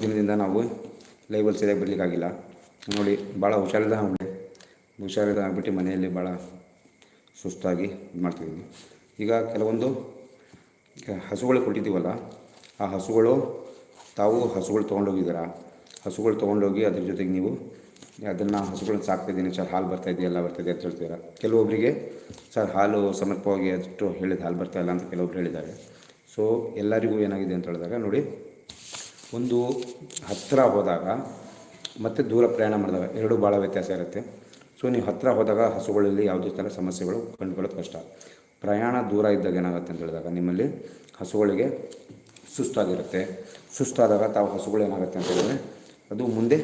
ದಿನದಿಂದ ನಾವು ಲೈವಲ್ಲಿ ಸರಿಯಾಗಿ ಬರಲಿಕ್ಕಾಗಿಲ್ಲ ನೋಡಿ, ಭಾಳ ಹುಷಾರಿಲ್ಲದ ಅವಳೆ. ಹುಷಾರಿಲ್ಲದ ಆಗ್ಬಿಟ್ಟು ಮನೆಯಲ್ಲಿ ಭಾಳ ಸುಸ್ತಾಗಿ ಇದು ಮಾಡ್ತಿದ್ದೀನಿ ಈಗ ಕೆಲವೊಂದು ಹಸುಗಳು ಕೊಟ್ಟಿದ್ದೀವಲ್ಲ, ಆ ಹಸುಗಳು ತಾವು ಹಸುಗಳು ತೊಗೊಂಡೋಗಿದ್ದೀರಾ? ಹಸುಗಳು ತೊಗೊಂಡೋಗಿ ಅದ್ರ ಜೊತೆಗೆ ನೀವು ಅದನ್ನು ಹಸುಗಳನ್ನ ಸಾಕ್ತಿದ್ದೀನಿ ಸರ್, ಹಾಲು ಬರ್ತಾಯಿದೆ ಎಲ್ಲ ಬರ್ತಾಯಿದೆ ಅಂತ ಹೇಳ್ತೀರಾ? ಕೆಲವೊಬ್ಬರಿಗೆ ಸರ್, ಹಾಲು ಸಮರ್ಪವಾಗಿ ಅಷ್ಟು ಹೇಳಿದ, ಹಾಲು ಬರ್ತಾ ಇಲ್ಲ ಅಂತ ಕೆಲವೊಬ್ರು ಹೇಳಿದ್ದಾರೆ. ಸೊ ಎಲ್ಲರಿಗೂ ಏನಾಗಿದೆ ಅಂತ ಹೇಳಿದಾಗ, ನೋಡಿ ಒಂದು ಹತ್ತಿರ ಹೋದಾಗ ಮತ್ತು ದೂರ ಪ್ರಯಾಣ ಮಾಡಿದಾಗ ಎರಡೂ ಭಾಳ ವ್ಯತ್ಯಾಸ ಇರುತ್ತೆ. ಸೊ ನೀವು ಹತ್ತಿರ ಹೋದಾಗ ಹಸುಗಳಲ್ಲಿ ಯಾವುದೇ ಥರ ಸಮಸ್ಯೆಗಳು ಕಂಡುಕೊಳ್ಳೋದು ಕಷ್ಟ. ಪ್ರಯಾಣ ದೂರ ಇದ್ದಾಗ ಏನಾಗುತ್ತೆ ಅಂತ ಹೇಳಿದಾಗ ನಿಮ್ಮಲ್ಲಿ ಹಸುಗಳಿಗೆ ಸುಸ್ತಾಗಿರುತ್ತೆ. ಸುಸ್ತಾದಾಗ ತಾವು ಹಸುಗಳು ಏನಾಗುತ್ತೆ ಅಂತ ಹೇಳಿದ್ರೆ ಅದು ಮುಂದೆ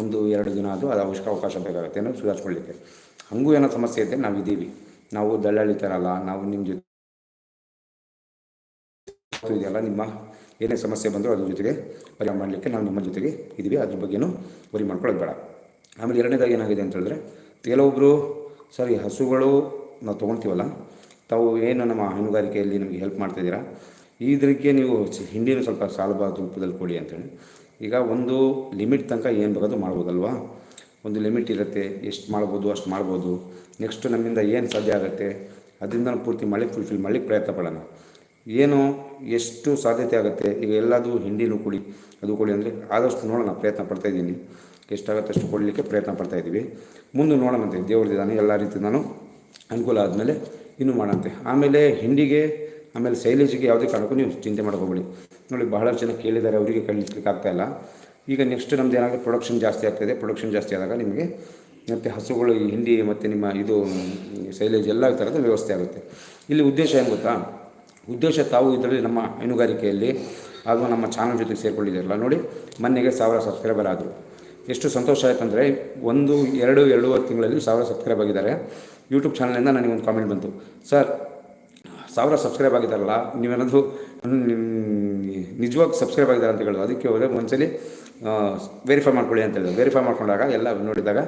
ಒಂದು ಎರಡು ದಿನ ಅದು ಅದು ಅವಶ್ಯಕ ಅವಕಾಶ ಬೇಕಾಗುತ್ತೆ ಅನ್ನೋದು ಸುಧಾರಿಸ್ಕೊಳ್ಳಿಕ್ಕೆ. ಹಂಗೂ ಏನೋ ಸಮಸ್ಯೆ ಇದೆ ನಾವು ಇದ್ದೀವಿ ನಾವು ದಳ್ಳಾಳಿ ಥರ ನಾವು ನಿಮ್ಮ ಜೊತೆ ಇದೆಯಲ್ಲ, ನಿಮ್ಮ ಏನೇ ಸಮಸ್ಯೆ ಬಂದರೂ ಅದ್ರ ಜೊತೆಗೆ ಪರಿಹಾರ ಮಾಡಲಿಕ್ಕೆ ನಾವು ನಿಮ್ಮ ಜೊತೆಗೆ ಇದ್ದೀವಿ. ಅದ್ರ ಬಗ್ಗೆನೂ ವರಿ ಮಾಡ್ಕೊಳ್ಳೋದು ಬೇಡ. ಆಮೇಲೆ ಎರಡನೇದಾಗಿ ಏನಾಗಿದೆ ಅಂತ ಹೇಳಿದ್ರೆ ಕೆಲವೊಬ್ಬರು ಸರ್, ಹಸುಗಳು ನಾವು ತೊಗೊಳ್ತೀವಲ್ಲ, ತಾವು ಏನು ನಮ್ಮ ಹೈನುಗಾರಿಕೆಯಲ್ಲಿ ನಮಗೆ ಹೆಲ್ಪ್ ಮಾಡ್ತಿದ್ದೀರಾ ಇದಕ್ಕೆ ನೀವು ಹಿಂಡಿನ ಸ್ವಲ್ಪ ಸಾಲಬಾರ ರೂಪದಲ್ಲಿ ಕೊಡಿ ಅಂತೇಳಿ. ಈಗ ಒಂದು ಲಿಮಿಟ್ ತನಕ ಏನು ಬರೋದು ಮಾಡ್ಬೋದಲ್ವಾ? ಒಂದು ಲಿಮಿಟ್ ಇರುತ್ತೆ, ಎಷ್ಟು ಮಾಡ್ಬೋದು, ಅಷ್ಟು ಮಾಡ್ಬೋದು. ನೆಕ್ಸ್ಟ್ ನಮ್ಮಿಂದ ಏನು ಸಾಧ್ಯ ಆಗುತ್ತೆ? ಅದರಿಂದ ಪೂರ್ತಿ ಮಾಡಲಿಕ್ಕೆ ಫುಲ್ಫಿಲ್ ಮಾಡಲಿಕ್ಕೆ ಪ್ರಯತ್ನ ಪಡೋಣ. ಏನು, ಎಷ್ಟು ಸಾಧ್ಯತೆ ಆಗುತ್ತೆ, ಈಗ ಎಲ್ಲದೂ ಹಿಂಡಿನೂ ಕೊಡಿ, ಅದು ಕೊಡಿ ಅಂದರೆ ಆದಷ್ಟು ನೋಡೋಣ, ಪ್ರಯತ್ನ ಪಡ್ತಾ ಇದ್ದೀನಿ. ಎಷ್ಟಾಗುತ್ತೆ ಅಷ್ಟು ಕೊಡಲಿಕ್ಕೆ ಪ್ರಯತ್ನ ಪಡ್ತಾ ಇದ್ದೀವಿ. ಮುಂದೆ ನೋಡೋಣಂತೆ ದೇವ್ರದಿದ್ದಾನೆ ಎಲ್ಲ ರೀತಿ ನಾನು ಅನುಕೂಲ ಆದಮೇಲೆ ಇನ್ನೂ ಮಾಡಂತೆ ಆಮೇಲೆ ಹಿಂಡಿಗೆ, ಆಮೇಲೆ ಸೈಲೇಜಿಗೆ ಯಾವುದೇ ಕಾರಣಕ್ಕೂ ನೀವು ಚಿಂತೆ ಮಾಡ್ಕೋಬೇಡಿ. ನೋಡಿ, ಬಹಳಷ್ಟು ಜನ ಕೇಳಿದ್ದಾರೆ, ಅವರಿಗೆ ಕಳಿಸ್ಲಿಕ್ಕೆ ಇಲ್ಲ. ಈಗ ನೆಕ್ಸ್ಟ್ ನಮ್ದು ಏನಾಗುತ್ತೆ ಪ್ರೊಡಕ್ಷನ್ ಜಾಸ್ತಿ ಆಗ್ತಾಯಿದೆ ಪ್ರೊಡಕ್ಷನ್ ಜಾಸ್ತಿ ಆದಾಗ ನಿಮಗೆ ಮತ್ತು ಹಸುಗಳು ಹಿಂಡಿ ಮತ್ತು ನಿಮ್ಮ ಇದು, ಸೈಲೇಜ್ ಎಲ್ಲ ಥರದ ವ್ಯವಸ್ಥೆ ಆಗುತ್ತೆ. ಇಲ್ಲಿ ಉದ್ದೇಶ ಏನು ಗೊತ್ತಾ? ಉದ್ದೇಶ ತಾವು ಇದರಲ್ಲಿ ನಮ್ಮ ಹೈನುಗಾರಿಕೆಯಲ್ಲಿ ಹಾಗೂ ನಮ್ಮ ಚಾನಲ್ ಜೊತೆಗೆ ಸೇರಿಕೊಂಡಿದ್ದೀರಲ್ಲ, ನೋಡಿ, ಮೊನ್ನೆಗೆ ಸಾವಿರ ಸಬ್ಸ್ಕ್ರೈಬರ್ ಆದರು. ಎಷ್ಟು ಸಂತೋಷ ಆಯ್ತಂದರೆ, ಒಂದು, ಎರಡು ಎರಡೂವರೆ ತಿಂಗಳಲ್ಲಿ ಸಾವಿರ ಸಬ್ಸ್ಕ್ರೈಬ್ ಆಗಿದ್ದಾರೆ. ಯೂಟ್ಯೂಬ್ ಚಾನಲಿಂದ ನನಗೆ ಒಂದು ಕಾಮೆಂಟ್ ಬಂತು, ಸರ್, ಸಾವಿರ ಸಬ್ಸ್ಕ್ರೈಬ್ ಆಗಿದ್ದಾರಲ್ಲ ನೀವೇನಾದರೂ ನಿಜವಾಗಿ ಸಬ್ಸ್ಕ್ರೈಬ್ ಆಗಿದ್ದಾರೆ ಅಂತ ಹೇಳೋದು ಅದಕ್ಕೆ ಹೋದರೆ ಒಂದ್ಸಲಿ ವೆರಿಫೈ ಮಾಡ್ಕೊಳ್ಳಿ ಅಂತ ಹೇಳಿದ್ರು. ವೆರಿಫೈ ಮಾಡ್ಕೊಂಡಾಗ ಎಲ್ಲ ನೋಡಿದಾಗ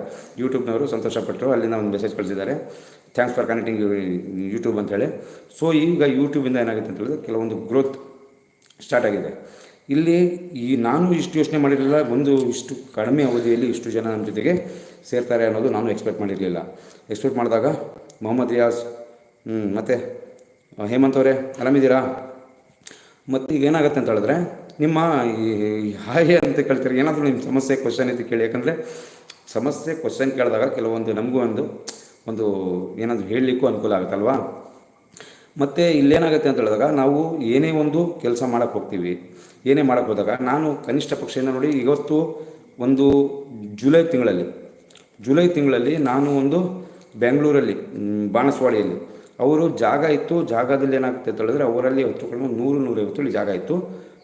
ಯೂಟ್ಯೂಬ್ನವರು ಸಂತೋಷಪಟ್ಟರು, ಅಲ್ಲಿಂದ ಒಂದು ಮೆಸೇಜ್ ಕಳಿಸಿದ್ದಾರೆ. ಥ್ಯಾಂಕ್ಸ್ ಫಾರ್ ಕನೆಕ್ಟಿಂಗ್ ಯೂಟ್ಯೂಬ್ ಅಂತೇಳಿ ಸೊ ಈಗ ಯೂಟ್ಯೂಬಿಂದ ಏನಾಗುತ್ತೆ ಅಂತ ಹೇಳಿದ್ರೆ ಕೆಲವೊಂದು ಗ್ರೋತ್ ಸ್ಟಾರ್ಟ್ ಆಗಿದೆ. ಇಲ್ಲಿ ಈ ನಾನು ಇಷ್ಟು ಯೋಚನೆ ಮಾಡಿರಲಿಲ್ಲ, ಒಂದು ಇಷ್ಟು ಕಡಿಮೆ ಅವಧಿಯಲ್ಲಿ ಇಷ್ಟು ಜನ ನಮ್ಮ ಜೊತೆಗೆ ಸೇರ್ತಾರೆ ಅನ್ನೋದು ನಾನು ಎಕ್ಸ್ಪೆಕ್ಟ್ ಮಾಡಿರಲಿಲ್ಲ. ಎಕ್ಸ್ಪೆಕ್ಟ್ ಮಾಡಿದಾಗ ಮೊಹಮ್ಮದ್ ರಿಯಾಜ್ ಮತ್ತು ಹೇಮಂತ್ ಅವರೇ ಆರಾಮಿದ್ದೀರಾ ಮತ್ತು ಈಗ ಏನಾಗುತ್ತೆ ಅಂತ ಹೇಳಿದ್ರೆ, ನಿಮ್ಮ ಈ ಹಾಯ್ ಅಂತ ಕೇಳ್ತಾರೆ, ಏನಾದರೂ ನಿಮ್ಮ ಸಮಸ್ಯೆ ಕ್ವಶನ್ ಅಂತ ಕೇಳಿ. ಯಾಕಂದರೆ ಸಮಸ್ಯೆ ಕ್ವಶನ್ ಕೇಳಿದಾಗ ಕೆಲವೊಂದು ನಮಗೂ ಒಂದು ಒಂದು ಏನಾದರೂ ಹೇಳಲಿಕ್ಕೂ ಅನುಕೂಲ ಆಗುತ್ತಲ್ವಾ? ಮತ್ತು ಇಲ್ಲೇನಾಗುತ್ತೆ ಅಂತ ಹೇಳಿದಾಗ ನಾವು ಏನೇ ಒಂದು ಕೆಲಸ ಮಾಡೋಕ್ಕೆ ಹೋಗ್ತೀವಿ, ಏನೇ ಮಾಡೋಕ್ಕೆ ಹೋದಾಗ ನಾನು ಕನಿಷ್ಠ ಪಕ್ಷದಿಂದ ನೋಡಿ ಇವತ್ತು ಒಂದು ಜುಲೈ ತಿಂಗಳಲ್ಲಿ ಜುಲೈ ತಿಂಗಳಲ್ಲಿ ನಾನು ಒಂದು ಬೆಂಗಳೂರಲ್ಲಿ ಬಾಣಸವಾಡಿಯಲ್ಲಿ, ಅವರು ಜಾಗ ಇತ್ತು, ಜಾಗದಲ್ಲಿ ಏನಾಗುತ್ತೆ ಅಂತ ಹೇಳಿದ್ರೆ ಅವರಲ್ಲಿ ಹೊತ್ತು ಕಡಿಮೆ ನೂರು ನೂರೈವತ್ತು ಜಾಗ ಇತ್ತು.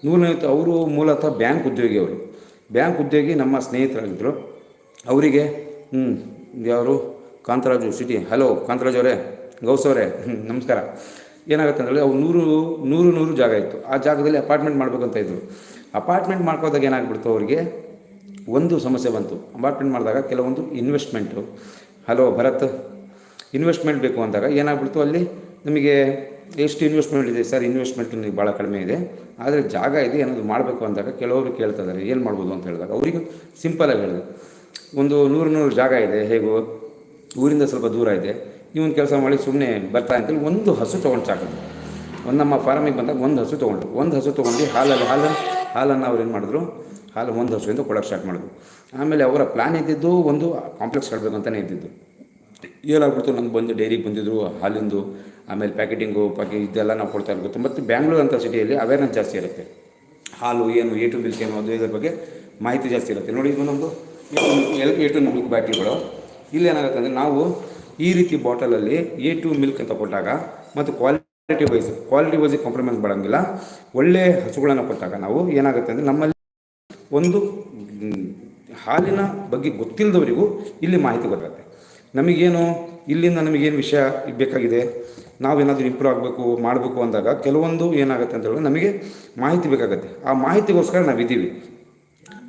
ನೂರೈವತ್ತು, ಅವರು ಮೂಲತಃ ಬ್ಯಾಂಕ್ ಉದ್ಯೋಗಿ ಅವರು. ಬ್ಯಾಂಕ್ ಉದ್ಯೋಗಿ ನಮ್ಮ ಸ್ನೇಹಿತರಾಗಿದ್ದರು ಅವರಿಗೆ ಹ್ಞೂ ಯಾರು? ಕಾಂತರಾಜು ಸಿಟಿ. ಹಲೋ ಕಾಂತರಾಜು ಅವರೇ. ಗೌಸ್ ಅವರೇ. ನಮಸ್ಕಾರ. ಏನಾಗುತ್ತೆ ಅಂದರೆ ಅವ್ರು ನೂರು ನೂರು ನೂರು ಜಾಗ ಇತ್ತು. ಆ ಜಾಗದಲ್ಲಿ ಅಪಾರ್ಟ್ಮೆಂಟ್ ಮಾಡಬೇಕಂತ ಇದ್ದರು ಅಪಾರ್ಟ್ಮೆಂಟ್ ಮಾಡ್ಕೋದಾಗ ಏನಾಗ್ಬಿಡ್ತು ಅವರಿಗೆ? ಒಂದು ಸಮಸ್ಯೆ ಬಂತು. ಅಪಾರ್ಟ್ಮೆಂಟ್ ಮಾಡಿದಾಗ ಕೆಲವೊಂದು ಇನ್ವೆಸ್ಟ್ಮೆಂಟು. ಹಲೋ ಭರತ್. ಇನ್ವೆಸ್ಟ್ಮೆಂಟ್ ಬೇಕು ಅಂದಾಗ ಏನಾಗ್ಬಿಡ್ತು ಅಲ್ಲಿ? ನಿಮಗೆ ಎಷ್ಟು ಇನ್ವೆಸ್ಟ್ಮೆಂಟ್ ಇದೆ? ಸರ್, ಇನ್ವೆಸ್ಟ್ಮೆಂಟ್ ನಿಮಗೆ ಭಾಳ ಕಡಿಮೆ ಇದೆ. ಆದರೆ ಜಾಗ ಇದೆ, ಏನಾದರೂ ಮಾಡಬೇಕು ಅಂದಾಗ ಕೆಲವರು ಕೇಳ್ತಾ ಇದ್ದಾರೆ ಏನು ಮಾಡ್ಬೋದು ಅಂತ ಹೇಳಿದಾಗ ಅವರಿಗೆ ಸಿಂಪಲಾಗಿ ಹೇಳಿದೆ. ಒಂದು ನೂರು ನೂರು ಜಾಗ ಇದೆ, ಹೇಗೋ. ಊರಿಂದ ಸ್ವಲ್ಪ ದೂರ ಇದೆ. ಇವನು ಕೆಲಸ ಮಾಡಿ ಸುಮ್ಮನೆ ಬರ್ತಾ ಅಂತೇಳಿ ಒಂದು ಹಸು ತೊಗೊಂಡು ಸಾಕಿದ್ರು ಒಂದು ನಮ್ಮ ಫಾರ್ಮಿಗೆ ಬಂದಾಗ ಒಂದು ಹಸು ತೊಗೊಂಡು. ಒಂದು ಹಸು ತೊಗೊಂಡು ಹಾಲಲ್ಲಿ ಹಾಲು ಹಾಲನ್ನು ಅವ್ರು ಏನು ಮಾಡಿದ್ರು? ಹಾಲು ಒಂದು ಹಸುವಿಂದ ಕೊಡೋಕ್ಕೆ ಸ್ಟಾರ್ಟ್ ಮಾಡಿದ್ರು. ಆಮೇಲೆ ಅವರ ಪ್ಲ್ಯಾನ್ ಇದ್ದಿದ್ದು ಒಂದು ಕಾಂಪ್ಲೆಕ್ಸ್ ಕಟ್ಟಬೇಕು ಅಂತಲೇ ಇದ್ದಿದ್ದು. ಏನಾಗ್ಬಿಡ್ತು? ನಂಗೆ ಬಂದು ಡೈರಿಗೆ ಬಂದಿದ್ರು, ಹಾಲಿಂದು, ಆಮೇಲೆ ಪ್ಯಾಕೆಟಿಂಗು ಪಾಕಿ ಇದೆಲ್ಲ ನಾವು ಕೊಡ್ತಾ ಇರ್ಬೋದು ಮತ್ತು ಬ್ಯಾಂಗ್ಳೂರು ಅಂತ ಸಿಟಿಯಲ್ಲಿ ಅವೇರ್ನೆಸ್ ಜಾಸ್ತಿ ಇರುತ್ತೆ. ಹಾಲು ಏನು ಎ ಟು ಮಿಲ್ಕ್ ಏನು, ಅದು ಇದ್ರ ಬಗ್ಗೆ ಮಾಹಿತಿ ಜಾಸ್ತಿ ಇರುತ್ತೆ. ನೋಡಿ ಇದು ನಮ್ಮದು ಎಲ್ ಎ ಟು ಮಿಲ್ಕ್ ಬ್ಯಾಟ್ರಿಗಳು ಇಲ್ಲಿ ಏನಾಗುತ್ತೆ ಅಂದರೆ ನಾವು ಈ ರೀತಿ ಬಾಟಲಲ್ಲಿ ಎ ಟು ಮಿಲ್ಕ್ ಅಂತ ಕೊಟ್ಟಾಗ ಮತ್ತು quality wise quality wise compromise ಮಾಡೋಂಗಿಲ್ಲ. ಒಳ್ಳೆ ಹಸುಗಳನ್ನು ಕೊಟ್ಟಾಗ ನಾವು ಏನಾಗುತ್ತೆ ಅಂದರೆ ನಮ್ಮಲ್ಲಿ ಒಂದು ಹಾಲಿನ ಬಗ್ಗೆ ಗೊತ್ತಿಲ್ಲದವರಿಗೂ ಇಲ್ಲಿ ಮಾಹಿತಿ ಗೊತ್ತಾಗುತ್ತೆ ನಮಗೇನು, ಇಲ್ಲಿಂದ ನಮಗೇನು ವಿಷಯ ಬೇಕಾಗಿದೆ, ನಾವೇನಾದರೂ ಇಂಪ್ರೂವ್ ಆಗಬೇಕು, ಮಾಡಬೇಕು ಅಂದಾಗ ಕೆಲವೊಂದು ಏನಾಗುತ್ತೆ ಅಂತ ಹೇಳಿದ್ರೆ ನಮಗೆ ಮಾಹಿತಿ ಬೇಕಾಗುತ್ತೆ. ಆ ಮಾಹಿತಿಗೋಸ್ಕರ ನಾವಿದ್ದೀವಿ.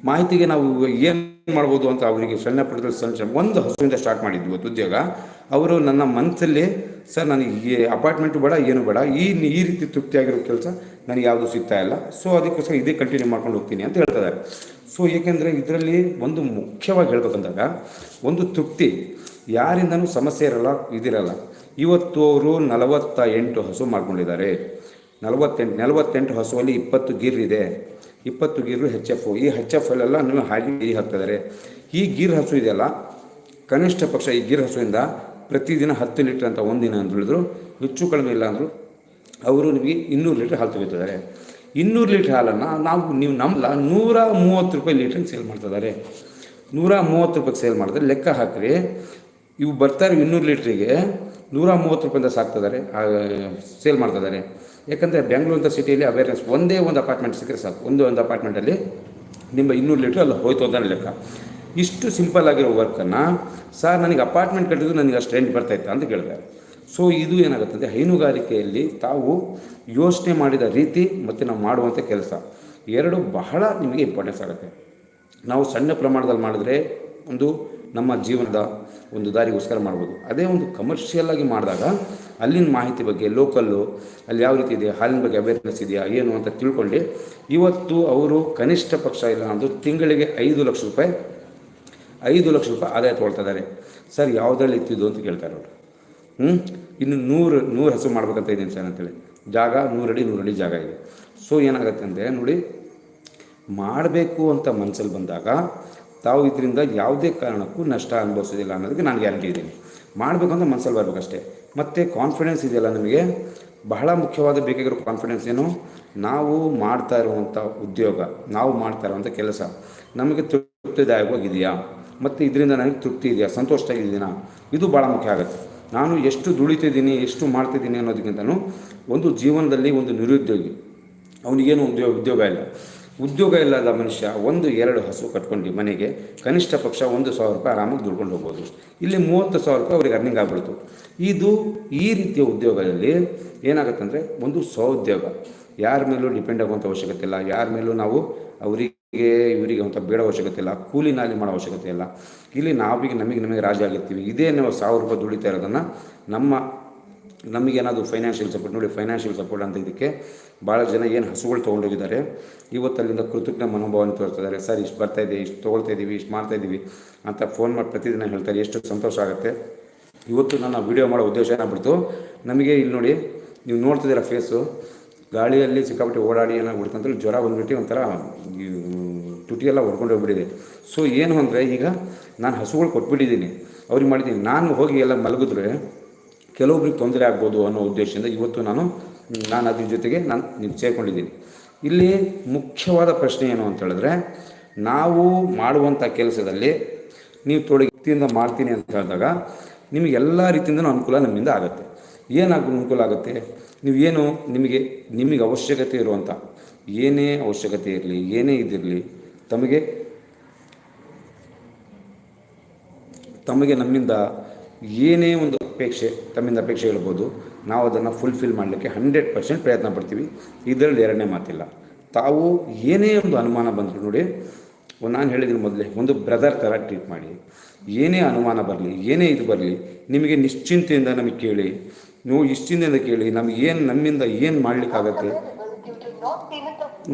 ಮಾಹಿತಿಗೆ ನಾವು ಏನು ಮಾಡ್ಬೋದು ಅಂತ ಅವರಿಗೆ ಸಣ್ಣ ಪುಟ್ಟದಲ್ಲಿ ಸಣ್ಣ ಸಣ್ಣ ಒಂದು ಹಸುವಿಂದ ಸ್ಟಾರ್ಟ್ ಮಾಡಿದ್ವಿ ಇವತ್ತು ಉದ್ಯೋಗ. ಅವರು ನನ್ನ ಮನಸ್ಸಲ್ಲಿ ಸರ್ ನನಗೆ ಅಪಾರ್ಟ್ಮೆಂಟು ಬೇಡ, ಏನು ಬೇಡ, ಈ ಈ ರೀತಿ ತೃಪ್ತಿಯಾಗಿರೋ ಕೆಲಸ ನನಗೆ ಯಾವುದು ಸಿಗ್ತಾ ಇಲ್ಲ. ಸೊ ಅದಕ್ಕೋಸ್ಕರ ಇದೇ ಕಂಟಿನ್ಯೂ ಮಾಡ್ಕೊಂಡು ಹೋಗ್ತೀನಿ ಅಂತ ಹೇಳ್ತಾರೆ ಸೊ ಏಕೆಂದರೆ ಇದರಲ್ಲಿ ಒಂದು ಮುಖ್ಯವಾಗಿ ಹೇಳ್ಬೇಕಂದಾಗ ಒಂದು ತೃಪ್ತಿ ಯಾರಿಂದನೂ ಸಮಸ್ಯೆ ಇರಲ್ಲ, ಇದಿರಲ್ಲ. ಇವತ್ತು ಅವರು ನಲವತ್ತ ಎಂಟು ಹಸು ಮಾಡ್ಕೊಂಡಿದ್ದಾರೆ. ನಲವತ್ತೆಂಟು ನಲವತ್ತೆಂಟು ಹಸುವಲ್ಲಿ ಇಪ್ಪತ್ತು ಗಿರ್ ಇದೆ ಇಪ್ಪತ್ತು ಗೀರು ಹೆಚ್ ಎಫ್ ಈ ಹೆಚ್ ಎಫ್ ಅಲ್ಲೆಲ್ಲ ನೀವು ಹಾಗೆ ಗೀರಿ ಹಾಕ್ತಿದ್ದಾರೆ ಈ ಗೀರ್ ಹಸು ಇದೆಯಲ್ಲ, ಕನಿಷ್ಠ ಪಕ್ಷ ಈ ಗೀರ್ ಹಸುವಿಂದ ಪ್ರತಿದಿನ ಹತ್ತು ಲೀಟ್ರ್ ಅಂತ ಒಂದಿನ ಅಂತ ಹೇಳಿದ್ರು. ಹೆಚ್ಚು ಕಡಿಮೆ ಇಲ್ಲ ಅಂದರು ಅವರು ನಿಮಗೆ ಇನ್ನೂರು ಲೀಟ್ರ್ ಹಾಲು ತೆಗಿತಿದ್ದಾರೆ ಇನ್ನೂರು ಲೀಟ್ರ್ ಹಾಲನ್ನು ನಾವು, ನೀವು ನಮ್ಮಲ್ಲ, ನೂರ ಮೂವತ್ತು ರೂಪಾಯಿ ಲೀಟ್ರಿಗೆ ಸೇಲ್ ಮಾಡ್ತಿದ್ದಾರೆ ನೂರ ಮೂವತ್ತು ರೂಪಾಯಿಗೆ ಸೇಲ್ ಮಾಡಿದ್ರೆ ಲೆಕ್ಕ ಹಾಕ್ರಿ. ಇವು ಬರ್ತಾರೆ ಇನ್ನೂರು ಲೀಟ್ರಿಗೆ ನೂರ ಮೂವತ್ತು ರೂಪಾಯಿಂದ ಸಾಕ್ತಿದ್ದಾರೆ ಸೇಲ್ ಮಾಡ್ತಿದ್ದಾರೆ ಯಾಕಂದರೆ ಬೆಂಗಳೂರು ಅಂತ ಸಿಟಿಯಲ್ಲಿ ಅವೇರ್ನೆಸ್ ಒಂದೇ ಒಂದು ಅಪಾರ್ಟ್ಮೆಂಟ್ ಸಿಕ್ಕರೆ ಸಾಕು. ಒಂದೇ ಒಂದು ಅಪಾರ್ಟ್ಮೆಂಟಲ್ಲಿ ನಿಮ್ಮ ಇನ್ನೂರು ಲೀಟ್ರ್ ಅಲ್ಲಿ ಹೋಯ್ತು ಅಂತ ಲೆಕ್ಕ. ಇಷ್ಟು ಸಿಂಪಲ್ ಆಗಿರೋ ವರ್ಕನ್ನು ಸರ್, ನನಗೆ ಅಪಾರ್ಟ್ಮೆಂಟ್ ಕಟ್ಟಿದ್ರು ನನಗೆ ಅಷ್ಟು ರೆಂಟ್ ಬರ್ತಾಯಿತ್ತು ಅಂತ ಕೇಳಿದೆ. ಸೊ ಇದು ಏನಾಗುತ್ತದೆ ಹೈನುಗಾರಿಕೆಯಲ್ಲಿ ತಾವು ಯೋಚನೆ ಮಾಡಿದ ರೀತಿ ಮತ್ತು ನಾವು ಮಾಡುವಂಥ ಕೆಲಸ. ಎರಡು ಬಹಳ ನಿಮಗೆ ಇಂಪಾರ್ಟೆನ್ಸ್ ಆಗುತ್ತೆ. ನಾವು ಸಣ್ಣ ಪ್ರಮಾಣದಲ್ಲಿ ಮಾಡಿದ್ರೆ ಒಂದು ನಮ್ಮ ಜೀವನದ ಒಂದು ದಾರಿಗೋಸ್ಕರ ಮಾಡ್ಬೋದು. ಅದೇ ಒಂದು ಕಮರ್ಷಿಯಲ್ ಆಗಿ ಮಾಡಿದಾಗ ಅಲ್ಲಿನ ಮಾಹಿತಿ ಬಗ್ಗೆ ಲೋಕಲ್ಲು ಅಲ್ಲಿ ಯಾವ ರೀತಿ ಇದೆ, ಹಾಲಿನ ಬಗ್ಗೆ ಅವೇರ್ನೆಸ್ ಇದೆಯಾ, ಏನು ಅಂತ ತಿಳ್ಕೊಂಡು ಇವತ್ತು ಅವರು ಕನಿಷ್ಠ ಪಕ್ಷ ಇಲ್ಲ ಅಂದರೆ ತಿಂಗಳಿಗೆ ಐದು ಲಕ್ಷ ರೂಪಾಯಿ, ಐದು ಲಕ್ಷ ರೂಪಾಯಿ ಆದಾಯ ತೊಗೊಳ್ತಾ ಇದ್ದಾರೆ. ಸರ್, ಯಾವುದ್ರಲ್ಲಿ ಇತ್ತಿದ್ದು ಅಂತ ಕೇಳ್ತಾರೆ ಅವರು ಹ್ಞೂ ಇನ್ನು ನೂರು ನೂರು ಹಸು ಮಾಡ್ಬೇಕಂತ ಇದ್ದೀನಿ ಸರ್ ಅಂತೇಳಿ. ಜಾಗ ನೂರಡಿ ನೂರಡಿ ಜಾಗ ಇದೆ. ಸೊ ಏನಾಗುತ್ತೆ ಅಂದರೆ ನೋಡಿ, ಮಾಡಬೇಕು ಅಂತ ಮನಸ್ಸಲ್ಲಿ ಬಂದಾಗ ತಾವು ಇದರಿಂದ ಯಾವುದೇ ಕಾರಣಕ್ಕೂ ನಷ್ಟ ಅನುಭವಿಸೋದಿಲ್ಲ ಅನ್ನೋದಕ್ಕೆ ನಾನು ಗ್ಯಾರಂಟಿ ಇದ್ದೀನಿ. ಮಾಡಬೇಕು ಅಂತ ಮನಸ್ಸಲ್ಲಿ ಬರಬೇಕಷ್ಟೇ. ಮತ್ತು ಕಾನ್ಫಿಡೆನ್ಸ್ ಇದೆಯಲ್ಲ ನಮಗೆ? ಬಹಳ ಮುಖ್ಯವಾದ ಬೇಕಾಗಿರೋ ಕಾನ್ಫಿಡೆನ್ಸ್ ಏನು? ನಾವು ಮಾಡ್ತಾ ಇರುವಂಥ ಉದ್ಯೋಗ, ನಾವು ಮಾಡ್ತಾ ಇರುವಂಥ ಕೆಲಸ ನಮಗೆ ತೃಪ್ತಿದಾಯಕವಾಗಿದೆಯಾ? ಮತ್ತು ಇದರಿಂದ ನನಗೆ ತೃಪ್ತಿ ಇದೆಯಾ? ಸಂತೋಷವಾಗಿದ್ದೀನಾ ಇದು ಭಾಳ ಮುಖ್ಯ ಆಗುತ್ತೆ. ನಾನು ಎಷ್ಟು ದುಡಿತಿದ್ದೀನಿ ಎಷ್ಟು ಮಾಡ್ತಿದ್ದೀನಿ ಅನ್ನೋದಕ್ಕಿಂತಲೂ ಒಂದು ಜೀವನದಲ್ಲಿ ಒಂದು ನಿರುದ್ಯೋಗಿ, ಅವನಿಗೇನು ಉದ್ಯೋಗ ಉದ್ಯೋಗ ಇಲ್ಲ. ಉದ್ಯೋಗ ಇಲ್ಲದ ಮನುಷ್ಯ ಒಂದು ಎರಡು ಹಸು ಕಟ್ಕೊಂಡು ಮನೆಗೆ, ಕನಿಷ್ಠ ಪಕ್ಷ ಒಂದು ಸಾವಿರ ರೂಪಾಯಿ ಆರಾಮಾಗಿ ದುಡ್ಕೊಂಡು ಹೋಗ್ಬೋದು. ಇಲ್ಲಿ ಮೂವತ್ತು ಸಾವಿರ ರೂಪಾಯಿ ಅವ್ರಿಗೆ ಅರ್ನಿಂಗ್ ಆಗ್ಬಿಡ್ತು. ಇದು ಈ ರೀತಿಯ ಉದ್ಯೋಗದಲ್ಲಿ ಏನಾಗುತ್ತೆ ಅಂದರೆ ಒಂದು ಸ್ವಉದ್ಯೋಗ. ಯಾರ ಮೇಲೂ ಡಿಪೆಂಡ್ ಆಗುವಂಥ ಅವಶ್ಯಕತೆ ಇಲ್ಲ. ಯಾರ ಮೇಲೂ ನಾವು ಅವರಿಗೆ, ಇವರಿಗೆ ಅಂತ ಬೇಡ ಅವಶ್ಯಕತೆ ಇಲ್ಲ. ಕೂಲಿ ನಾಲಿ ಮಾಡೋ ಅವಶ್ಯಕತೆ ಇಲ್ಲ. ಇಲ್ಲಿ ನಾವಿಗೆ ನಮಗೆ ನಮಗೆ ರಾಜ ಆಗಿರ್ತೀವಿ. ಇದೇ ನಾವು ಸಾವಿರ ರೂಪಾಯಿ ದುಡಿತಾ ಇರೋದನ್ನು ನಮ್ಮ ನಮಗೇನಾದರೂ ಫೈನಾನ್ಷಿಯಲ್ ಸಪೋರ್ಟ್ ನೋಡಿ ಫೈನಾನ್ಷಿಯಲ್ ಸಪೋರ್ಟ್ ಅಂತ ಇದಕ್ಕೆ ಭಾಳ ಜನ ಏನು ಹಸುಗಳು ತೊಗೊಂಡೋಗಿದ್ದಾರೆ. ಇವತ್ತು ಅಲ್ಲಿಂದ ಕೃತಜ್ಞ ಮನೋಭಾವನೆ ತೋರಿಸ್ತಿದ್ದಾರೆ. ಸರ್, ಇಷ್ಟು ಬರ್ತಾ ಇದೆ ಇಷ್ಟು ತೊಗೊಳ್ತಾ ಇದ್ದೀವಿ ಇಷ್ಟು ಮಾಡ್ತಾ ಇದ್ದೀವಿ ಅಂತ ಫೋನ್ ಮಾಡಿ ಪ್ರತಿದಿನ ಹೇಳ್ತಾರೆ. ಎಷ್ಟು ಸಂತೋಷ ಆಗುತ್ತೆ. ಇವತ್ತು ನನ್ನ ವೀಡಿಯೋ ಮಾಡೋ ಉದ್ದೇಶ ಏನಾಗ್ಬಿಡ್ತು? ನಮಗೆ ಇಲ್ಲಿ ನೋಡಿ, ನೀವು ನೋಡ್ತಿದ್ದೀರ ಫೇಸು ಗಾಳಿಯಲ್ಲಿ ಸಿಕ್ಕಾಪಟ್ಟೆ ಓಡಾಡಿ ಏನೋ ಬಿಡ್ತಂತೇಳಿ ಜ್ವರ ಬಂದ್ಬಿಟ್ಟು ಒಂಥರ ತುಟಿಯೆಲ್ಲ ಹೊಡ್ಕೊಂಡು ಹೋಗ್ಬಿಟ್ಟಿದೆ. ಸೊ ಏನು ಅಂದರೆ ಈಗ ನಾನು ಹಸುಗಳು ಕೊಟ್ಬಿಟ್ಟಿದ್ದೀನಿ. ಅವ್ರಿಗೆ ಮಾಡಿದ್ದೀನಿ. ನಾನು ಹೋಗಿ ಎಲ್ಲ ಮಲಗಿದ್ರೆ ಕೆಲವೊಬ್ರಿಗೆ ತೊಂದರೆ ಆಗ್ಬೋದು ಅನ್ನೋ ಉದ್ದೇಶದಿಂದ ಇವತ್ತು ನಾನು ನಾನು ಅದ್ರ ಜೊತೆಗೆ ನಾನು ನೀವು ಸೇರ್ಕೊಂಡಿದ್ದೀನಿ. ಇಲ್ಲಿ ಮುಖ್ಯವಾದ ಪ್ರಶ್ನೆ ಏನು ಅಂತ ಹೇಳಿದ್ರೆ, ನಾವು ಮಾಡುವಂಥ ಕೆಲಸದಲ್ಲಿ ನೀವು ತೊಡಗಿಯಿಂದ ಮಾಡ್ತೀನಿ ಅಂತ ಹೇಳಿದಾಗ ನಿಮಗೆ ಎಲ್ಲ ರೀತಿಯಿಂದನೂ ಅನುಕೂಲ ನಮ್ಮಿಂದ ಆಗುತ್ತೆ. ಏನಾಗ ಅನುಕೂಲ ಆಗುತ್ತೆ? ನೀವೇನು ನಿಮಗೆ ನಿಮಗೆ ಅವಶ್ಯಕತೆ ಇರುವಂಥ ಏನೇ ಅವಶ್ಯಕತೆ ಇರಲಿ, ಏನೇ ಇದಿರಲಿ, ತಮಗೆ ತಮಗೆ ನಮ್ಮಿಂದ ಏನೇ ಒಂದು ಅಪೇಕ್ಷೆ, ತಮ್ಮಿಂದ ಅಪೇಕ್ಷೆ ಹೇಳ್ಬೋದು. ನಾವು ಅದನ್ನು ಫುಲ್ಫಿಲ್ ಮಾಡಲಿಕ್ಕೆ ಹಂಡ್ರೆಡ್ ಪರ್ಸೆಂಟ್ ಪ್ರಯತ್ನ ಪಡ್ತೀವಿ. ಇದರಲ್ಲಿ ಎರಡನೇ ಮಾತಿಲ್ಲ. ತಾವು ಏನೇ ಒಂದು ಅನುಮಾನ ಬಂದರೂ ನೋಡಿ ನಾನು ಹೇಳಿದ್ದೀನಿ ಮೊದಲೇ, ಒಂದು ಬ್ರದರ್ ಥರ ಟ್ರೀಟ್ ಮಾಡಿ. ಏನೇ ಅನುಮಾನ ಬರಲಿ, ಏನೇ ಇದು ಬರಲಿ, ನಿಮಗೆ ನಿಶ್ಚಿಂತೆಯಿಂದ ನಮಗೆ ಕೇಳಿ. ನೀವು ಇಷ್ಟಿಂದ ಕೇಳಿ ನಮಗೆ ಏನು ನಮ್ಮಿಂದ ಏನು ಮಾಡಲಿಕ್ಕಾಗತ್ತೆ?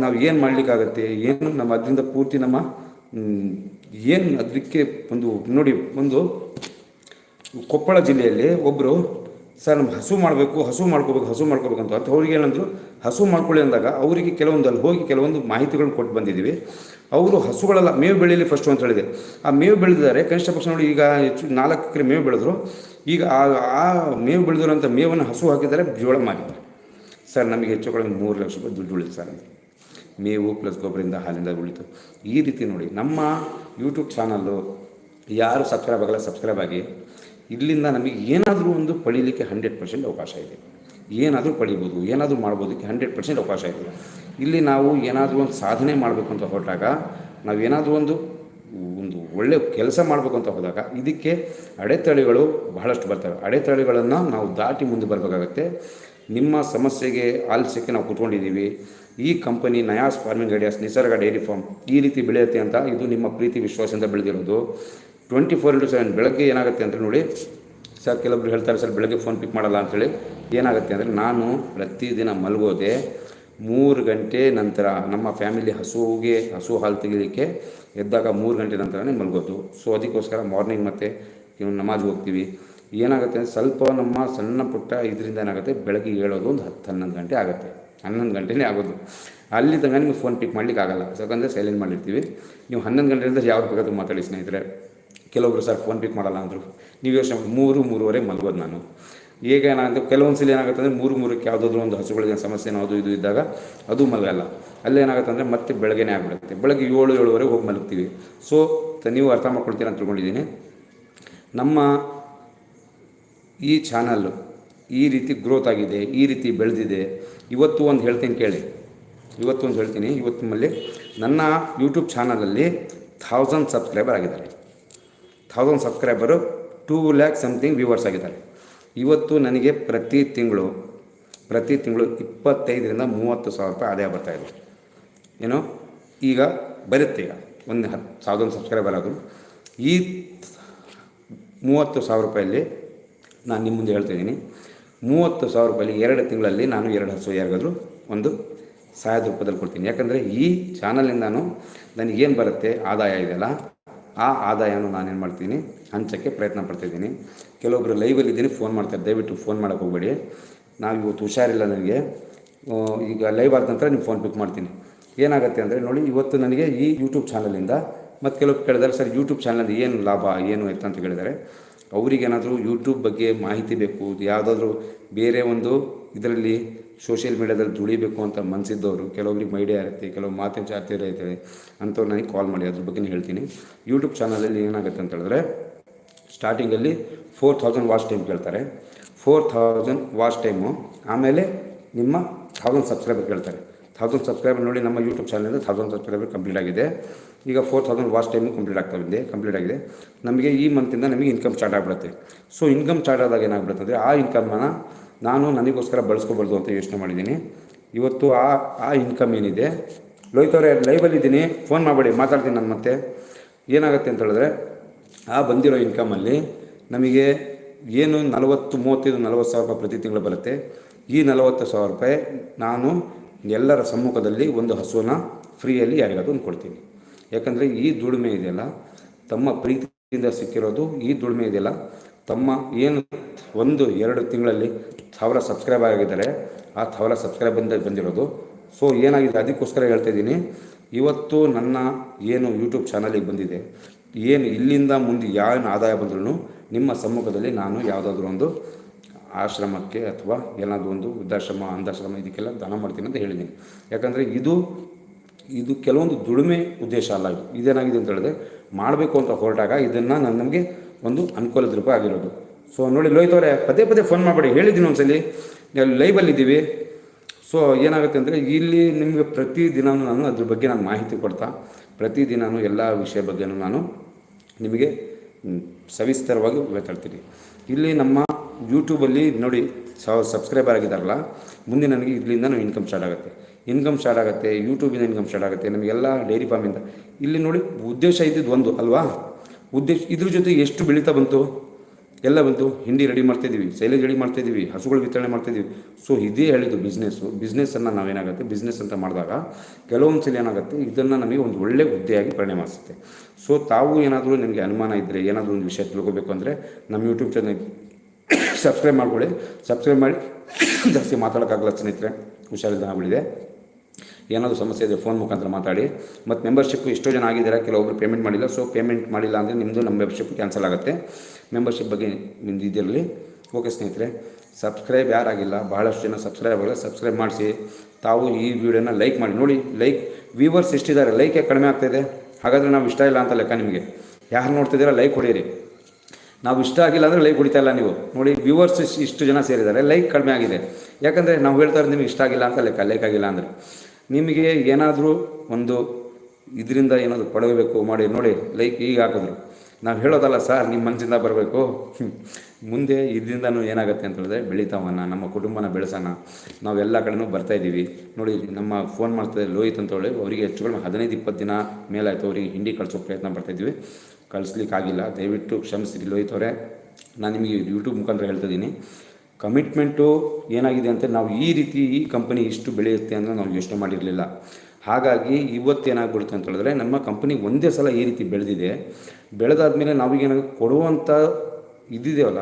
ನಾವು ಏನು ಮಾಡಲಿಕ್ಕಾಗತ್ತೆ? ಏನು ನಮ್ಮ ಅದರಿಂದ ಪೂರ್ತಿ ನಮ್ಮ ಏನು ಅದಕ್ಕೆ ಒಂದು, ನೋಡಿ, ಒಂದು ಕೊಪ್ಪಳ ಜಿಲ್ಲೆಯಲ್ಲಿ ಒಬ್ಬರು ಸರ್, ನಮ್ಗೆ ಹಸು ಮಾಡಬೇಕು, ಹಸು ಮಾಡ್ಕೋಬೇಕು ಹಸು ಮಾಡ್ಕೋಬೇಕು ಅಂತ ಅವ್ರಿಗೆ ಏನಂದ್ರು, ಹಸು ಮಾಡ್ಕೊಳ್ಳಿ ಅಂದಾಗ ಅವರಿಗೆ ಕೆಲವೊಂದು, ಅಲ್ಲಿ ಹೋಗಿ ಕೆಲವೊಂದು ಮಾಹಿತಿಗಳನ್ನ ಕೊಟ್ಟು ಬಂದಿದ್ದೀವಿ. ಅವರು ಹಸುಗಳೆಲ್ಲ, ಮೇವು ಬೆಳೀಲಿ ಫಸ್ಟು ಅಂತ ಹೇಳಿದೆ. ಆ ಮೇವು ಬೆಳೆದಿದ್ದಾರೆ, ಕನಿಷ್ಠ ಪಕ್ಷ ನೋಡಿ ಈಗ ಹೆಚ್ಚು ನಾಲ್ಕು ಎಕರೆ ಮೇವು ಬೆಳೆದ್ರು. ಈಗ ಆ ಆ ಮೇವು ಬೆಳೆದಿರೋಂಥ ಮೇವನ್ನು ಹಸು ಹಾಕಿದ್ದಾರೆ, ಜೋಳ ಮಾಡಿದ್ದಾರೆ ಸರ್, ನಮಗೆ ಹೆಚ್ಚು ಕಡಿಮೆ ಮೂರು ಲಕ್ಷ ರೂಪಾಯಿ ದುಡ್ಡು ಉಳಿತು ಸರ್ ಅಂದರೆ ಮೇವು ಪ್ಲಸ್ ಗೊಬ್ಬರದಿಂದ ಹಾಲಿಂದ ಉಳಿತು. ಈ ರೀತಿ ನೋಡಿ, ನಮ್ಮ ಯೂಟ್ಯೂಬ್ ಚಾನಲ್ಲು ಯಾರು ಸಬ್ಸ್ಕ್ರೈಬ್ ಆಗಲ್ಲ ಸಬ್ಸ್ಕ್ರೈಬ್ ಆಗಿ. ಇಲ್ಲಿಂದ ನಮಗೆ ಏನಾದರೂ ಒಂದು ಪಡೀಲಿಕ್ಕೆ ಹಂಡ್ರೆಡ್ ಪರ್ಸೆಂಟ್ ಅವಕಾಶ ಇದೆ. ಏನಾದರೂ ಪಡಿಬೋದು, ಏನಾದರೂ ಮಾಡ್ಬೋದಕ್ಕೆ ಹಂಡ್ರೆಡ್ ಪರ್ಸೆಂಟ್ ಅವಕಾಶ ಇದೆ. ಇಲ್ಲಿ ನಾವು ಏನಾದರೂ ಒಂದು ಸಾಧನೆ ಮಾಡಬೇಕು ಅಂತ ಹೊರಟಾಗ ನಾವು ಏನಾದರೂ ಒಂದು ಒಂದು ಒಳ್ಳೆಯ ಕೆಲಸ ಮಾಡಬೇಕು ಅಂತ ಹೋದಾಗ, ಇದಕ್ಕೆ ಅಡೆತಡೆಗಳು ಬಹಳಷ್ಟು ಬರ್ತವೆ. ಅಡೆತಡೆಗಳನ್ನು ನಾವು ದಾಟಿ ಮುಂದೆ ಬರಬೇಕಾಗತ್ತೆ. ನಿಮ್ಮ ಸಮಸ್ಯೆಗೆ ಆಲಿಸೋಕ್ಕೆ ನಾವು ಕುತ್ಕೊಂಡಿದ್ದೀವಿ. ಈ company Nayas farming ideas Nisarga dairy farm ಈ ರೀತಿ ಬೆಳೆಯುತ್ತೆ ಅಂತ ಇದು ನಿಮ್ಮ ಪ್ರೀತಿ, ವಿಶ್ವಾಸದಿಂದ ಬೆಳೆದಿರೋದು. ಟ್ವೆಂಟಿ ಫೋರ್ ಇಂಟು ಸೆವೆನ್ ಬೆಳಗ್ಗೆ ಏನಾಗುತ್ತೆ ಅಂದರೆ ನೋಡಿ, ಸರ್ ಕೆಲವೊಬ್ರು ಹೇಳ್ತಾರೆ, ಸರ್, ಬೆಳಗ್ಗೆ ಫೋನ್ ಪಿಕ್ ಮಾಡಲ್ಲ ಅಂಥೇಳಿ ಏನಾಗುತ್ತೆ ಅಂದರೆ ನಾನು ಪ್ರತಿದಿನ ಮಲಗೋದೆ ಮೂರು ಗಂಟೆ ನಂತರ ನಮ್ಮ ಫ್ಯಾಮಿಲಿ ಹಸುವಿಗೆ, ಹಸು ಹಾಲು ತೆಗಿಲಿಕ್ಕೆ ಎದ್ದಾಗ ಮೂರು ಗಂಟೆ ನಂತರನೇ ಮಲಗೋದು. ಸೊ ಅದಕ್ಕೋಸ್ಕರ ಮಾರ್ನಿಂಗ್ ಮತ್ತು ಇವನು ನಮಾಜ್ಗೆ ಹೋಗ್ತೀವಿ. ಏನಾಗುತ್ತೆ ಅಂದರೆ ಸ್ವಲ್ಪ ನಮ್ಮ ಸಣ್ಣ ಪುಟ್ಟ ಇದರಿಂದ ಏನಾಗುತ್ತೆ, ಬೆಳಗ್ಗೆ ಏಳೋದು ಒಂದು ಹತ್ತು, ಹನ್ನೊಂದು ಗಂಟೆ ಆಗುತ್ತೆ. ಹನ್ನೊಂದು ಗಂಟೆನೇ ಆಗೋದು. ಅಲ್ಲಿ ತನಕ ನಿಮಗೆ ಫೋನ್ ಪಿಕ್ ಮಾಡ್ಲಿಕ್ಕೆ ಆಗಲ್ಲ ಯಾಕಂದರೆ ಸೈಲೆಂಟ್ ಮಾಡಿರ್ತೀವಿ. ನೀವು ಹನ್ನೊಂದು ಗಂಟೆಯಿಂದ ಯಾವ ಬೇಕಾದ್ರೂ ಮಾತಾಡಿ ಸ್ನೇಹಿತರೆ. ಕೆಲವೊಬ್ರು ಸರ್ ಫೋನ್ ಪಿಕ್ ಮಾಡಲ್ಲ ಅಂದರು. ನೀವು ಯೋಚನೆ ಮಾಡಿ, ಮೂರು ಮೂರುವರೆ ಮಲಗೋದು ನಾನು. ಈಗ ಏನಾಗುತ್ತೆ ಕೆಲವೊಂದು ಸಲ ಏನಾಗುತ್ತೆ ಅಂದರೆ ಮೂರು ಮೂರಕ್ಕೆ ಯಾವುದಾದ್ರೂ ಒಂದು ಹಸುಗಳಿಗೆ ಸಮಸ್ಯೆ ಅದು ಇದು ಇದ್ದಾಗ ಅದು ಮಲಗಲ್ಲ. ಅಲ್ಲಿ ಏನಾಗುತ್ತೆ ಅಂದರೆ ಮತ್ತೆ ಬೆಳಗ್ಗೆನೇ ಆಗಿಬಿಡುತ್ತೆ. ಬೆಳಗ್ಗೆ ಏಳು ಏಳುವರೆಗೆ ಹೋಗಿ ಮಲಗ್ತೀವಿ. ಸೊ ನೀವು ಅರ್ಥ ಮಾಡ್ಕೊಳ್ತೀರ ಅಂತ ತಿಳ್ಕೊಂಡಿದ್ದೀನಿ. ನಮ್ಮ ಈ ಚಾನಲ್ಲು ಈ ರೀತಿ ಗ್ರೋತ್ ಆಗಿದೆ ಈ ರೀತಿ ಬೆಳೆದಿದೆ. ಇವತ್ತು ಒಂದು ಹೇಳ್ತೀನಿ ಕೇಳಿ. ಇವತ್ತು ಒಂದು ಹೇಳ್ತೀನಿ. ಇವತ್ತು ನಮ್ಮಲ್ಲಿ ನನ್ನ ಯೂಟ್ಯೂಬ್ ಚಾನಲಲ್ಲಿ ಥೌಸಂಡ್ ಸಬ್ಸ್ಕ್ರೈಬರ್ ಆಗಿದ್ದಾರೆ. Thousand subscriber two lakh something viewers ಆಗಿದ್ದಾರೆ. ಇವತ್ತು ನನಗೆ ಪ್ರತಿ ತಿಂಗಳು ಪ್ರತಿ ತಿಂಗಳು ಇಪ್ಪತ್ತೈದರಿಂದ ಮೂವತ್ತು ಸಾವಿರ ರೂಪಾಯಿ ಆದಾಯ ಬರ್ತಾಯಿದೆ ಏನು? ಈಗ ಬರುತ್ತೆ ಈಗ. ಒಂದು ಹತ್ತು ಸಾವಿರದ ಸಬ್ಸ್ಕ್ರೈಬರ್ ಆದರು. ಈ ಮೂವತ್ತು ಸಾವಿರ ರೂಪಾಯಲ್ಲಿ ನಾನು ನಿಮ್ಮ ಮುಂದೆ ಹೇಳ್ತಿದ್ದೀನಿ ಮೂವತ್ತು ಸಾವಿರ ರೂಪಾಯಲ್ಲಿ ಎರಡು ತಿಂಗಳಲ್ಲಿ ನಾನು ಎರಡು ಹಸು ಯಾರಿಗಾದರೂ ಒಂದು ಸಹಾಯದ ರೂಪದಲ್ಲಿ ಕೊಡ್ತೀನಿ. ಯಾಕಂದರೆ ಈ ಚಾನಲಿಂದನೂ ನನಗೇನು ಬರುತ್ತೆ? ಆದಾಯ ಇದೆಯಲ್ಲ. ಆ ಆದಾಯವನ್ನು ನಾನೇನು ಮಾಡ್ತೀನಿ? ಹಂಚೋಕ್ಕೆ ಪ್ರಯತ್ನ ಪಡ್ತಿದ್ದೀನಿ. ಕೆಲವೊಬ್ಬರು ಲೈವಲ್ಲಿ ಇದ್ದೀನಿ ಫೋನ್ ಮಾಡ್ತಾರೆ. ದಯವಿಟ್ಟು ಫೋನ್ ಮಾಡೋಕ್ಕೆ ಹೋಗಬೇಡಿ. ನಾವು ಇವತ್ತು ಹುಷಾರಿಲ್ಲ ನನಗೆ. ಈಗ ಲೈವ್ ಆದ ನಂತರ ನೀವು ಫೋನ್ ಪಿಕ್ ಮಾಡ್ತೀನಿ. ಏನಾಗುತ್ತೆ ಅಂದರೆ ನೋಡಿ, ಇವತ್ತು ನನಗೆ ಈ ಯೂಟ್ಯೂಬ್ ಚಾನಲಿಂದ ಮತ್ತು ಕೆಲವೊಬ್ಬರು ಕೇಳಿದಾರೆ, ಸರ್ ಯೂಟ್ಯೂಬ್ ಚಾನಲ್ ಏನು ಲಾಭ, ಏನು ಎತ್ತ ಅಂತ ಕೇಳಿದ್ದಾರೆ ಅವರಿಗೇನಾದರೂ ಯೂಟ್ಯೂಬ್ ಬಗ್ಗೆ ಮಾಹಿತಿ ಬೇಕು, ಯಾವುದಾದ್ರೂ ಬೇರೆ ಒಂದು ಇದರಲ್ಲಿ ಸೋಷಿಯಲ್ ಮೀಡ್ಯಾದಲ್ಲಿ ದುಡಿಬೇಕು ಅಂತ ಮನಸ್ಸಿದ್ದವರು ಕೆಲವೊಬ್ರಿಗೆ ಮೈಡಿಯಾ ಇರುತ್ತೆ ಕೆಲವು ಮಾತಿನ ಚಾರ್ತಿರ ಇರ್ತದೆ ಅಂಥವ್ರು ನನಗೆ ಕಾಲ್ ಮಾಡಿ, ಅದ್ರ ಬಗ್ಗೆ ಹೇಳ್ತೀನಿ. ಯೂಟ್ಯೂಬ್ ಚಾನಲಲ್ಲಿ ಏನಾಗುತ್ತೆ ಅಂತ ಹೇಳಿದ್ರೆ ಸ್ಟಾರ್ಟಿಂಗಲ್ಲಿ ಫೋರ್ ಥೌಸಂಡ್ ವಾಚ್ ಟೈಮ್ ಕೇಳ್ತಾರೆ. ಫೋರ್ ಥೌಸಂಡ್ ವಾಚ್ ಟೈಮು ಆಮೇಲೆ ನಿಮ್ಮ ಥೌಸಂಡ್ ಸಬ್ಸ್ಕ್ರೈಬರ್ ಕೇಳ್ತಾರೆ. ಥೌಸಂಡ್ ಸಬ್ಸ್ಕ್ರೈಬರ್ ನೋಡಿ ನಮ್ಮ ಯೂಟ್ಯೂಬ್ ಚಾನಲಿಂದ ಥೌಸಂಡ್ ಸಬ್ಸ್ಕ್ರೈಬರ್ ಕಂಪ್ಲೀಟ್ ಆಗಿದೆ. ಈಗ four thousand watch time complete ಆಗ್ತಾ ಇದೆ ಕಂಪ್ಲೀಟ್ ಆಗಿದೆ. ನಮಗೆ ಈ ಮಂತಿಂದ ನಮಗೆ ಇನ್ಕಮ್ ಸ್ಟಾರ್ಟ್ ಆಗಿಬಿಡುತ್ತೆ. ಸೊ ಇನ್ಕಮ್ ಸ್ಟಾರ್ಟ್ ಆದಾಗ ಏನಾಗ್ಬಿಡುತ್ತೆ ಅಂದರೆ, ಆ ಇನ್ಕಮನ್ನು ನಾನು ನನಗೋಸ್ಕರ ಬಳಸ್ಕೋಬಾರ್ದು ಅಂತ ಯೋಚನೆ ಮಾಡಿದ್ದೀನಿ. ಇವತ್ತು ಆ ಆ ಇನ್ಕಮ್ ಏನಿದೆ? ಲೋಹಿತವ್ರೆ ಲೈವಲ್ಲಿದ್ದೀನಿ ಫೋನ್ ಮಾಡಬೇಡಿ, ಮಾತಾಡ್ತೀನಿ ನಾನು ಮತ್ತೆ. ಏನಾಗುತ್ತೆ ಅಂತ ಹೇಳಿದ್ರೆ, ಆ ಬಂದಿರೋ ಇನ್ಕಮಲ್ಲಿ ನಮಗೆ ಏನು ನಲವತ್ತು, ಮೂವತ್ತೈದು, ನಲವತ್ತು ಸಾವಿರ ರೂಪಾಯಿ ಪ್ರತಿ ತಿಂಗಳು ಬರುತ್ತೆ. ಈ ನಲವತ್ತು ಸಾವಿರ ರೂಪಾಯಿ ನಾನು ಎಲ್ಲರ ಸಮ್ಮುಖದಲ್ಲಿ ಒಂದು ಹಸುವನ್ನು ಫ್ರೀಯಲ್ಲಿ ಯಾರಿಗಾದ್ರೂ ಕೊಡ್ತೀನಿ. ಯಾಕಂದರೆ ಈ ದುಡಿಮೆ ಇದೆಯಲ್ಲ, ತಮ್ಮ ಪ್ರೀತಿಯಿಂದ ಸಿಕ್ಕಿರೋದು ಈ ದುಡಿಮೆ ಇದೆಯಲ್ಲ ತಮ್ಮ ಏನು ಒಂದು, ಎರಡು ತಿಂಗಳಲ್ಲಿ ಸಾವಿರ ಸಬ್ಸ್ಕ್ರೈಬ್ ಆಗಿದ್ದಾರೆ. ಆ ಸಾವಿರ ಸಬ್ಸ್ಕ್ರೈಬ್ ಬಂದ ಬಂದಿರೋದು. ಸೊ, ಏನಾಗಿದೆ? ಅದಕ್ಕೋಸ್ಕರ ಹೇಳ್ತಾ ಇದ್ದೀನಿ. ಇವತ್ತು ನನ್ನ ಏನು ಯೂಟ್ಯೂಬ್ ಚಾನಲಿಗೆ ಬಂದಿದೆ. ಏನು ಇಲ್ಲಿಂದ ಮುಂದೆ ಏನು ಆದಾಯ ಬಂದ್ರೂ ನಿಮ್ಮ ಸಮ್ಮುಖದಲ್ಲಿ ನಾನು ಯಾವುದಾದ್ರೂ ಒಂದು ಆಶ್ರಮಕ್ಕೆ ಅಥವಾ ಏನಾದರೂ ಒಂದು ವೃದ್ಧಾಶ್ರಮ, ಅಂಧಾಶ್ರಮ, ಇದಕ್ಕೆಲ್ಲ ದಾನ ಮಾಡ್ತೀನಿ ಅಂತ ಹೇಳಿದ್ದೀನಿ. ಯಾಕಂದರೆ ಇದು ಇದು ಕೆಲವೊಂದು ದುಡಿಮೆ ಉದ್ದೇಶ ಅಲ್ಲ ಇದು. ಇದೇನಾಗಿದೆ ಅಂತ ಹೇಳಿದ್ರೆ, ಮಾಡಬೇಕು ಅಂತ ಹೊರಟಾಗ ಇದನ್ನು ನಾನು ನಮಗೆ ಒಂದು ಅನುಕೂಲದ ರೂಪ ಆಗಿರೋದು. ಸೊ ನೋಡಿ ಲೋಹಿತವರೇ ಪದೇ ಪದೇ ಫೋನ್ ಮಾಡಬೇಡಿ. ಹೇಳಿದ್ದೀನಿ ಒಂದ್ಸಲಿ. ಲೈವಲ್ಲಿ ಇದ್ದೀವಿ. ಸೊ ಏನಾಗುತ್ತೆ ಅಂದರೆ, ಇಲ್ಲಿ ನಿಮಗೆ ಪ್ರತಿದಿನವೂ ನಾನು ಅದ್ರ ಬಗ್ಗೆ ನಾನು ಮಾಹಿತಿ ಕೊಡ್ತಾ ಪ್ರತಿದಿನವೂ ಎಲ್ಲ ವಿಷಯ ಬಗ್ಗೆನೂ ನಾನು ನಿಮಗೆ ಸವಿಸ್ತರವಾಗಿ ಮಾತಾಡ್ತೀನಿ ಇಲ್ಲಿ ನಮ್ಮ ಯೂಟ್ಯೂಬಲ್ಲಿ ನೋಡಿ ಸಬ್ಸ್ಕ್ರೈಬರ್ ಆಗಿದ್ದಾರಲ್ಲ, ಮುಂದೆ ನನಗೆ ಇಲ್ಲಿಂದ ಇನ್ಕಮ್ ಸ್ಟಾರ್ಟ್ ಆಗುತ್ತೆ. ಇನ್ಕಮ್ ಸ್ಟಾರ್ಟ್ ಆಗುತ್ತೆ ಯೂಟ್ಯೂಬಿಂದ ಇನ್ಕಮ್ ಸ್ಟಾರ್ಟ್ ಆಗುತ್ತೆ, ನಮಗೆಲ್ಲ ಡೈರಿ ಫಾರ್ಮಿಂದ ಇಲ್ಲಿ ನೋಡಿ, ಉದ್ದೇಶ ಇದ್ದಿದ್ದು ಒಂದು, ಅಲ್ವಾ? ಉದ್ದೇಶ, ಇದ್ರ ಜೊತೆ ಎಷ್ಟು ಬೆಳೀತಾ ಬಂತು? ಎಲ್ಲ ಬಂತು. ಹಿಂಡಿ ರೆಡಿ ಮಾಡ್ತಾಯಿದ್ದೀವಿ ಸೈಲೇಜ್ ರೆಡಿ ಮಾಡ್ತಾಯಿದ್ದೀವಿ ಹಸುಗಳು ವಿತರಣೆ ಮಾಡ್ತಾಯಿದ್ದೀವಿ ಸೊ ಇದೇ ಹೇಳಿದ್ದು ಬಿಸ್ನೆಸ್ಸು ಬಿಸ್ನೆಸ್ಸನ್ನು ನಾವೇನಾಗುತ್ತೆ? ಬಿಸ್ನೆಸ್ ಅಂತ ಮಾಡಿದಾಗ ಕೆಲವೊಂದು ಸಲ ಏನಾಗುತ್ತೆ? ಇದನ್ನು ನಮಗೆ ಒಂದು ಒಳ್ಳೆ ಹುದ್ದೆಯಾಗಿ ಪರಿಣಮಿಸುತ್ತೆ ಸೊ ತಾವು ಏನಾದರೂ ನಿಮಗೆ ಅನುಮಾನ ಇದ್ದರೆ ಏನಾದರೂ ಒಂದು ವಿಷಯ ತಿಳ್ಕೊಬೇಕು ಅಂದರೆ ನಮ್ಮ ಯೂಟ್ಯೂಬ್ ಚಾನಲ್ ಸಬ್ಸ್ಕ್ರೈಬ್ ಮಾಡ್ಕೊಳ್ಳಿ. ಸಬ್ಸ್ಕ್ರೈಬ್ ಮಾಡಿ, ಜಾಸ್ತಿ ಮಾತಾಡೋಕ್ಕಾಗಲ್ಲ ಸ್ನೇಹಿತರೆ. ಹುಷಾರಿದ್ದ ಆಗ್ಬಿಟ್ಟಿದೆ ಏನಾದರೂ ಸಮಸ್ಯೆ ಇದೆ ಫೋನ್ ಮುಖಾಂತರ ಮಾತಾಡಿ. ಮತ್ತು ಮೆಂಬರ್ಶಿಪ್ ಎಷ್ಟೋ ಜನ ಆಗಿದ್ದಾರೆ ಕೆಲವೊಬ್ಬರು ಪೇಮೆಂಟ್ ಮಾಡಿಲ್ಲ. ಸೊ ಪೇಮೆಂಟ್ ಮಾಡಿಲ್ಲ ಅಂದರೆ ನಿಮ್ಮದು ನಮ್ಮ ಮೆಂಬರ್ಶಿಪ್ ಕ್ಯಾನ್ಸಲ್ ಆಗುತ್ತೆ. ಮೆಂಬರ್ಶಿಪ್ ಬಗ್ಗೆ ನಿಮ್ಮದು ಇದಿರಲಿ ಓಕೆ ಸ್ನೇಹಿತರೆ ಸಬ್ಸ್ಕ್ರೈಬ್ ಯಾರಾಗಿಲ್ಲ ಭಾಳಷ್ಟು ಜನ ಸಬ್ಸ್ಕ್ರೈಬ್ ಆಗಿಲ್ಲ. ಸಬ್ಸ್ಕ್ರೈಬ್ ಮಾಡಿಸಿ. ತಾವು ಈ ವಿಡಿಯೋನ ಲೈಕ್ ಮಾಡಿ. ನೋಡಿ ಲೈಕ್ ವ್ಯೂವರ್ಸ್ ಎಷ್ಟಿದ್ದಾರೆ? ಲೈಕ್ ಯಾಕೆ ಕಡಿಮೆ ಆಗ್ತಾಯಿದೆ ಹಾಗಾದರೆ ನಾವು ಇಷ್ಟ ಇಲ್ಲ ಅಂತ ಲೆಕ್ಕ ನಿಮಗೆ. ಯಾರು ನೋಡ್ತಿದ್ದೀರಾ? ಲೈಕ್ ಹೊಡೀರಿ ನಾವು ಇಷ್ಟ ಆಗಿಲ್ಲ ಅಂದರೆ ಲೈಕ್ ಹೊಡಿತಾ ಇಲ್ಲ ನೀವು. ನೋಡಿ ವ್ಯೂವರ್ಸ್ ಇಷ್ಟು ಜನ ಸೇರಿದ್ದಾರೆ. ಲೈಕ್ ಕಡಿಮೆ ಆಗಿದೆ. ಯಾಕಂದರೆ ನಾವು ಹೇಳ್ತಾ ಇರೋದು ನಿಮಗೆ ಇಷ್ಟ ಆಗಿಲ್ಲ ಅಂತ ಲೆಕ್ಕ. ಲೈಕ್ ಆಗಿಲ್ಲ ಅಂದರೆ. ನಿಮಗೆ ಏನಾದರೂ ಒಂದು ಇದರಿಂದ ಏನಾದರೂ ಪಡೆಯಬೇಕು ಮಾಡಿ ನೋಡಿ ಲೈಕ್ ಈಗ ಹಾಕಿದ್ರು. ನಾವು ಹೇಳೋದಲ್ಲ, ಸರ್ ನಿಮ್ಮ ಮನಸ್ಸಿಂದ ಬರಬೇಕು. ಮುಂದೆ ಇದರಿಂದನೂ ಏನಾಗುತ್ತೆ ಅಂತ ಹೇಳಿದ್ರೆ ಬೆಳಿತಾವನ್ನ ನಮ್ಮ ಕುಟುಂಬನ ಬೆಳೆಸೋಣ. ನಾವೆಲ್ಲ ಕಡೆನೂ ಬರ್ತಾಯಿದ್ದೀವಿ ನೋಡಿ, ನಮ್ಮ ಫೋನ್ ಮಾಡ್ತಾರೆ ಲೋಹಿತ್ ಅಂತ ಹೇಳಿ. ಅವರಿಗೆ ಹೆಚ್ಚು ಕಡಿಮೆ ಹದಿನೈದು, ಇಪ್ಪತ್ತು ದಿನ ಮೇಲಾಯಿತು. ಅವರಿಗೆ ಹಿಂಡಿ ಕಳಿಸೋ ಪ್ರಯತ್ನ ಪಡ್ತಾಯಿದ್ದೀವಿ ಕಳಿಸ್ಲಿಕ್ಕಾಗಿಲ್ಲ. ದಯವಿಟ್ಟು ಕ್ಷಮಿಸಿ ಲೋಹಿತ್ ಅವರೇ. ನಾನು ನಿಮಗೆ ಯೂಟ್ಯೂಬ್ ಮುಖಾಂತರ ಹೇಳ್ತಾ ಇದ್ದೀನಿ. ಕಮಿಟ್ಮೆಂಟು ಏನಾಗಿದೆ ಅಂತ ನಾವು ಈ ರೀತಿ ಈ ಕಂಪನಿ ಇಷ್ಟು ಬೆಳೆಯುತ್ತೆ ಅಂತ ನಾವು ಯೋಚನೆ ಮಾಡಿರಲಿಲ್ಲ. ಹಾಗಾಗಿ ಇವತ್ತೇನಾಗ್ಬಿಡುತ್ತೆ ಅಂತ ಹೇಳಿದ್ರೆ ನಮ್ಮ ಕಂಪನಿ ಒಂದೇ ಸಲ ಈ ರೀತಿ ಬೆಳೆದಿದೆ. ಬೆಳೆದಾದ್ಮೇಲೆ ನಾವೀಗೇನಾದ್ರು ಕೊಡುವಂಥ ಇದ್ದಿದೆಯಲ್ಲ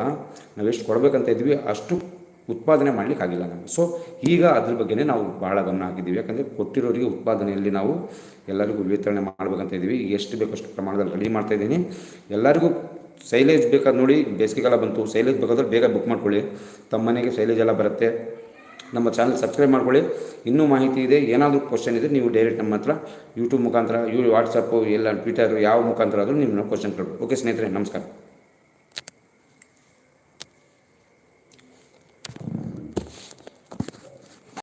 ನಾವು ಎಷ್ಟು ಕೊಡಬೇಕಂತ ಇದ್ದೀವಿ, ಅಷ್ಟು ಉತ್ಪಾದನೆ ಮಾಡಲಿಕ್ಕಾಗಿಲ್ಲ ನಮಗೆ. ಸೊ ಈಗ ಅದ್ರ ಬಗ್ಗೆನೇ ನಾವು ಭಾಳ ಗಮನ ಹಾಕಿದ್ದೀವಿ. ಯಾಕಂದರೆ ಕೊಟ್ಟಿರೋರಿಗೆ ಉತ್ಪಾದನೆಯಲ್ಲಿ ನಾವು ಎಲ್ಲರಿಗೂ ವಿತರಣೆ ಮಾಡ್ಬೇಕಂತ ಇದ್ದೀವಿ. ಎಷ್ಟು ಬೇಕಷ್ಟು ಪ್ರಮಾಣದಲ್ಲಿ ರೆಡಿ ಮಾಡ್ತಾ ಇದ್ದೀನಿ. ಎಲ್ಲರಿಗೂ ಸೈಲೇಜ್ ಬೇಕಾದ್ರೆ ನೋಡಿ, ಬೇಸಿಗೆಗಾಲ ಬಂತು, ಸೈಲೇಜ್ ಬೇಕಾದ್ರೆ ಬೇಗ ಬುಕ್ ಮಾಡ್ಕೊಳ್ಳಿ. ತಮ್ಮ ಮನೆಗೆ ಸೈಲೇಜ್ ಎಲ್ಲ ಬರುತ್ತೆ. ನಮ್ಮ ಚಾನಲ್ ಸಬ್ಸ್ಕ್ರೈಬ್ ಮಾಡ್ಕೊಳ್ಳಿ. ಇನ್ನೂ ಮಾಹಿತಿ ಇದೆ, ಏನಾದರೂ ಕ್ವಶನ್ ಇದೆ ನೀವು ಡೈರೆಕ್ಟ್ ನಮ್ಮ ಹತ್ರ ಯೂಟ್ಯೂಬ್ ಮುಖಾಂತರ ಯೂ ವಾಟ್ಸಪ್ಪು ಎಲ್ಲ ಟ್ವಿಟರ್ ಯಾವ ಮುಖಾಂತರ ಆದರೂ ನೀವು ಕ್ವಶನ್ ಕೇಳ್ಬೋದು ಓಕೆ ಸ್ನೇಹಿತರೆ, ನಮಸ್ಕಾರ.